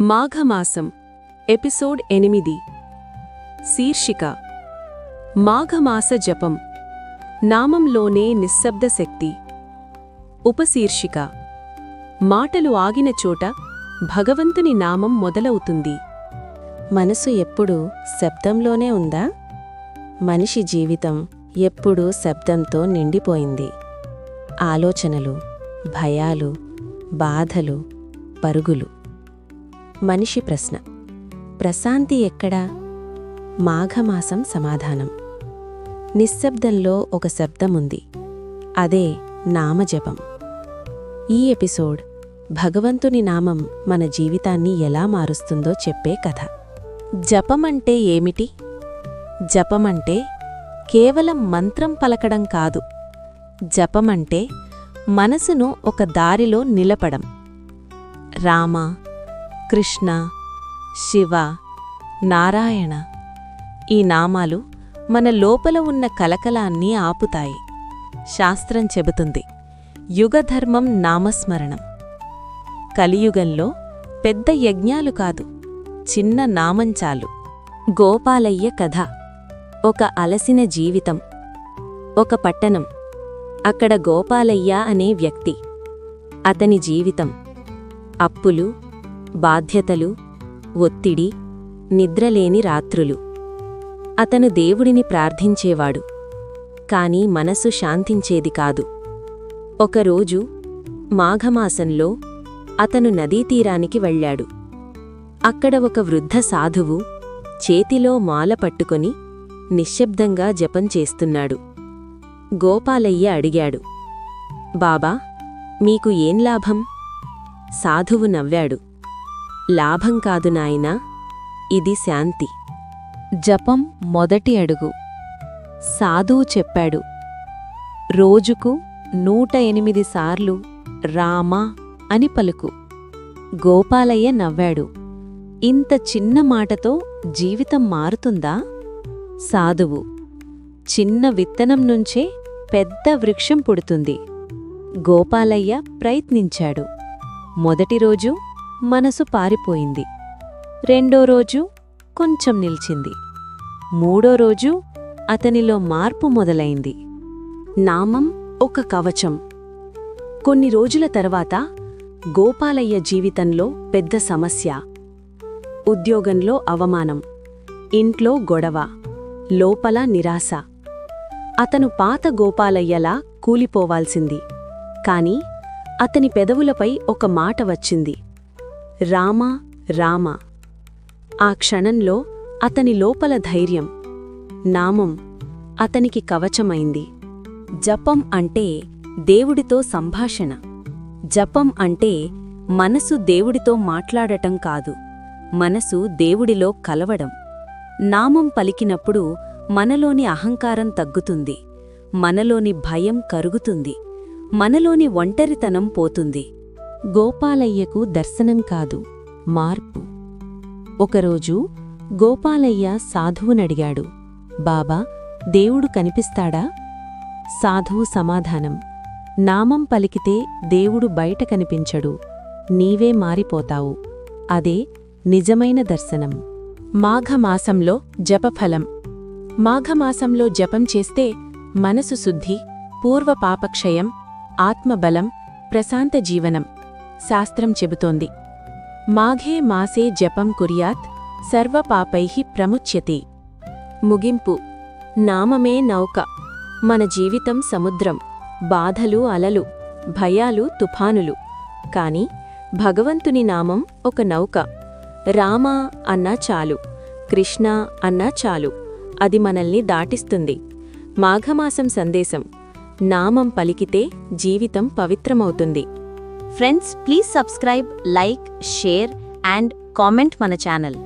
మాఘమాసం ఎపిసోడ్ ఎనిమిది. శీర్షిక మాఘమాస జపం నామంలోనే నిశ్శబ్ద శక్తి. ఉపశీర్షిక మాటలు ఆగిన చోట భగవంతుని నామం మొదలవుతుంది. మనసు ఎప్పుడూ శబ్దంలోనే ఉందా? మనిషి జీవితం ఎప్పుడూ శబ్దంతో నిండిపోయింది. ఆలోచనలు భయాలు బాధలు పరుగులు. మనిషి ప్రశ్న. ప్రశాంతి ఎక్కడా? మాఘమాసం సమాధానం. నిశ్శబ్దంలో ఒక శబ్దముంది. అదే నామజపం. ఈ ఎపిసోడ్ భగవంతుని నామం మన జీవితాన్ని ఎలా మారుస్తుందో చెప్పే కథ. జపమంటే ఏమిటి? జపమంటే కేవలం మంత్రం పలకడం కాదు. జపమంటే మనసును ఒక దారిలో నిలపడం. రామ కృష్ణ శివ నారాయణ ఈ నామాలు మన లోపల ఉన్న కలకలాన్ని ఆపుతాయి. శాస్త్రం చెబుతుంది యుగధర్మం నామస్మరణం. కలియుగంలో పెద్ద యజ్ఞాలు కాదు చిన్న నామంచాలు గోపాలయ్య కథ ఒక అలసిన జీవితం ఒక పట్టణం అక్కడ గోపాలయ్య అనే వ్యక్తి అతని జీవితం అప్పులు బాధ్యతలు ఒత్తిడి నిద్రలేని రాత్రులు. అతను దేవుడిని ప్రార్థించేవాడు. కాని మనసు శాంతించేది కాదు. ఒకరోజు మాఘమాసంలో అతను నదీతీరానికి వెళ్ళాడు. అక్కడ ఒక వృద్ధ సాధువు చేతిలో మాల పట్టుకొని నిశ్శబ్దంగా జపం చేస్తున్నాడు. గోపాలయ్య అడిగాడు బాబా మీకు ఏం లాభం? సాధువు నవ్వాడు. లాభం కాదు నాయనా ఇది శాంతి. జపం మొదటి అడుగు. సాధువు చెప్పాడు రోజుకు నూట ఎనిమిది సార్లు రామా అని పలుకు. గోపాలయ్య నవ్వాడు ఇంత చిన్న మాటతో జీవితం మారుతుందా? సాధువు చిన్న విత్తనం నుంచే పెద్ద వృక్షం పుడుతుంది. గోపాలయ్య ప్రయత్నించాడు మొదటి రోజు మనసు పారిపోయింది. రెండో రోజు కొంచెం నిల్చింది. మూడో రోజు అతనిలో మార్పు మొదలైంది. నామం ఒక కవచం. కొన్ని రోజుల తర్వాత గోపాలయ్య జీవితంలో పెద్ద సమస్య. ఉద్యోగంలో అవమానం. ఇంట్లో గొడవ. లోపల నిరాశ. అతను పాత గోపాలయ్యలా కూలిపోవాల్సింది. కాని అతని పెదవులపై ఒక మాట వచ్చింది. రామా రామా. ఆ క్షణంలో అతని లోపల ధైర్యం నామం అతనికి కవచమైంది. జపం అంటే దేవుడితో సంభాషణ. జపం అంటే మనసు దేవుడితో మాట్లాడటం కాదు మనసు దేవుడిలో కలవడం. నామం పలికినప్పుడు మనలోని అహంకారం తగ్గుతుంది మనలోని భయం కరుగుతుంది మనలోని ఒంటరితనం పోతుంది. గోపాలయ్యకు దర్శనం కాదు మార్పు. ఒకరోజు గోపాలయ్య సాధువునడిగాడు బాబా దేవుడు కనిపిస్తాడా? సాధువు సమాధానం నామం పలికితే దేవుడు బయట కనిపించడు నీవే మారిపోతావు అదే నిజమైన దర్శనం. మాఘమాసంలో జపఫలం. మాఘమాసంలో జపం చేస్తే మనసు శుద్ధి పూర్వ పాపక్షయం ఆత్మబలం ప్రశాంత జీవనం. శాస్త్రం చెబుతోంది. మాఘే మాసే జపం కుర్యాత్ సర్వపాపైహి ప్రముచ్యతే. ముగింపు. నామమే నౌక. మన జీవితం సముద్రం. బాధలు అలలు భయాలు తుఫానులు. కాని భగవంతుని నామం ఒక నౌక. రామా అన్నా చాలు. కృష్ణ అన్నా చాలు. అది మనల్ని దాటిస్తుంది. మాఘమాసం సందేశం. నామం పలికితే జీవితం పవిత్రమవుతుంది. friends please subscribe like share and comment మన ఛానల్